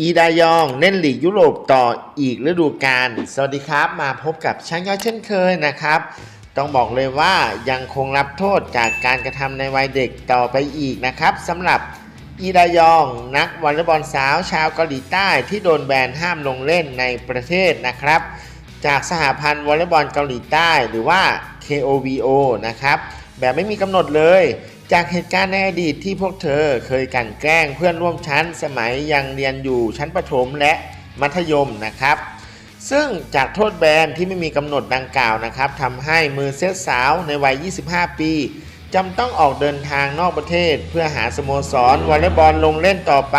อีดายองเล่นลีกยุโรปต่ออีกฤดูกาล สวัสดีครับ มาพบกับช่างยอดเช่นเคยนะครับ ต้องบอกเลยว่ายังคงรับโทษจากการกระทำในวัยเด็กต่อไปอีกนะครับสำหรับอีดายองนักวอลเลย์บอลสาวชาวเกาหลีใต้ที่โดนแบนห้ามลงเล่นในประเทศนะครับ จากสหพันธ์วอลเลย์บอลเกาหลีใต้หรือว่า KOVO นะครับ แบบไม่มีกำหนดเลย จากเหตุการณ์ในอดีตที่พวกเธอเคยกันแกล้งเพื่อนร่วมชั้นสมัยยังเรียนอยู่ชั้นประถมและมัธยมนะครับ ซึ่งจากโทษแบนที่ไม่มีกำหนดดังกล่าวนะครับทำให้มือเซตสาวในวัย 25 ปีจำต้องออกเดินทางนอกประเทศ เพื่อหาสโมสรวอลเลย์บอลลงเล่นต่อไป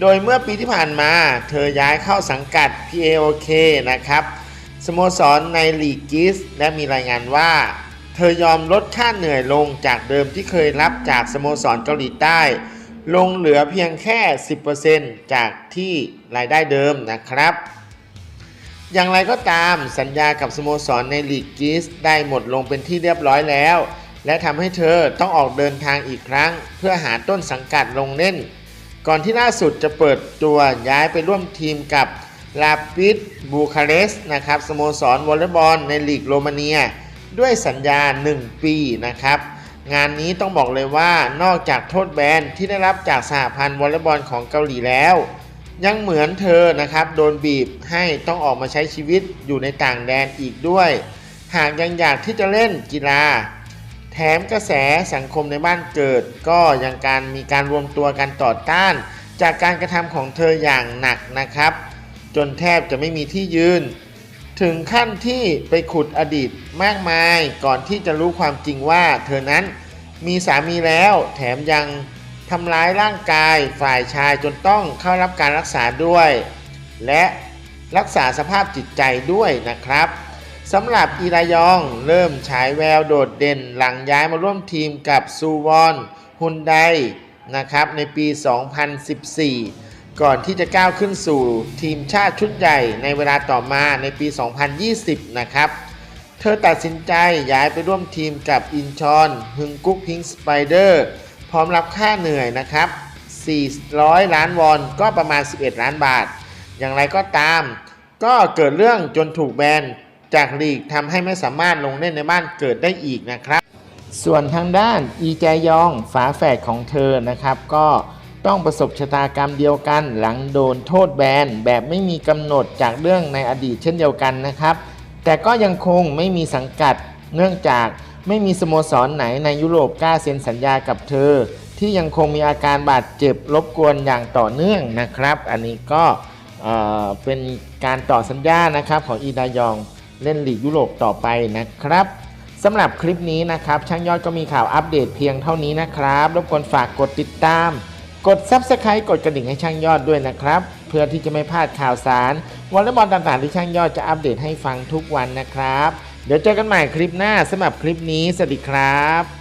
โดยเมื่อปีที่ผ่านมา เธอย้ายเข้าสังกัด PAOK นะครับสโมสรในลีกกิสและมีรายงานว่า ธอยอมลดค่าเหนื่อยลงจากเดิมที่เคยรับจากสโมสรเกาหลีใต้ ลงเหลือเพียงแค่ 10%จากที่รายได้เดิมนะครับ อย่างไรก็ตามสัญญากับสโมสรในลีกกิสได้หมดลงเป็นที่เรียบร้อยแล้ว และทำให้เธอต้องออกเดินทางอีกครั้ง เพื่อหาต้นสังกัดลงเล่น ก่อนที่ล่าสุดจะเปิดตัวย้ายไปร่วมทีมกับลาปิดบูคาเรส์นะครับสโมสรวอลเลย์บอลในลีกโรมาเนีย ด้วยสัญญา 1 ปีนะครับ งานนี้ต้องบอกเลยว่านอกจากโทษแบนที่ได้รับจากสหพันธ์วอลเลย์บอลของเกาหลีแล้ว ยังเหมือนเธอนะครับโดนบีบให้ต้องออกมาใช้ชีวิตอยู่ในต่างแดนอีกด้วย หากยังอยากที่จะเล่นกีฬา แถมกระแสสังคมในบ้านเกิด ก็ยังการมีการรวมตัวกันต่อต้าน จากการกระทำของเธออย่างหนักนะครับ จนแทบจะไม่มีที่ยืน ถึงขั้นที่ไปขุดอดีตมากมายก่อนที่จะรู้ความจริงว่าเธอนั้นมีสามีแล้วแถมยังทำร้ายร่างกายฝ่ายชายจนต้องเข้ารับการรักษาด้วย และรักษาสภาพจิตใจด้วยนะครับสำหรับอีรายองเริ่มฉายแววโดดเด่นหลังย้ายมาร่วมทีมกับซูวอนฮุนไดนะครับในปี 2014 ก่อนที่จะก้าวขึ้นสู่ทีมชาติชุดใหญ่ในเวลาต่อมาในปี 2020 นะครับ เธอตัดสินใจย้ายไปร่วมทีมกับอินชอนฮึงกุ๊กพิงสไปเดอร์พร้อมรับค่าเหนื่อยนะครับ 400 ล้านวอนก็ประมาณ 11 ล้านบาท อย่างไรก็ตาม ก็เกิดเรื่องจนถูกแบนจากลีกทำให้ไม่สามารถลงเล่นในบ้านเกิดได้อีกนะครับ ส่วนทางด้านอีแจยองฝาแฝดของเธอนะครับก็ ต้องประสบชะตากรรมเดียวกัน หลังโดนโทษแบนแบบไม่มีกำหนดจากเรื่องในอดีตเช่นเดียวกันนะครับ แต่ก็ยังคงไม่มีสังกัด เนื่องจากไม่มีสโมสรไหนในยุโรปกล้าเซ็นสัญญากับเธอ ที่ยังคงมีอาการบาดเจ็บรบกวนอย่างต่อเนื่องนะครับ อันนี้ก็เอ่อเป็นการต่อสัญญานะครับของอีดายองเล่นลีกยุโรปต่อไปนะครับสำหรับคลิปนี้นะครับ ช่างยอดก็มีข่าวอัปเดตเพียงเท่านี้นะครับ รบกวนฝากกดติดตาม กด Subscribe กดกระดิ่งให้ช่างยอดด้วยนะครับ เพื่อที่จะไม่พลาดข่าวสารวอลเลย์บอลต่างๆที่ช่างยอดจะอัปเดตให้ฟังทุกวันนะครับ เดี๋ยวเจอกันใหม่คลิปหน้าสำหรับคลิปนี้สวัสดีครับ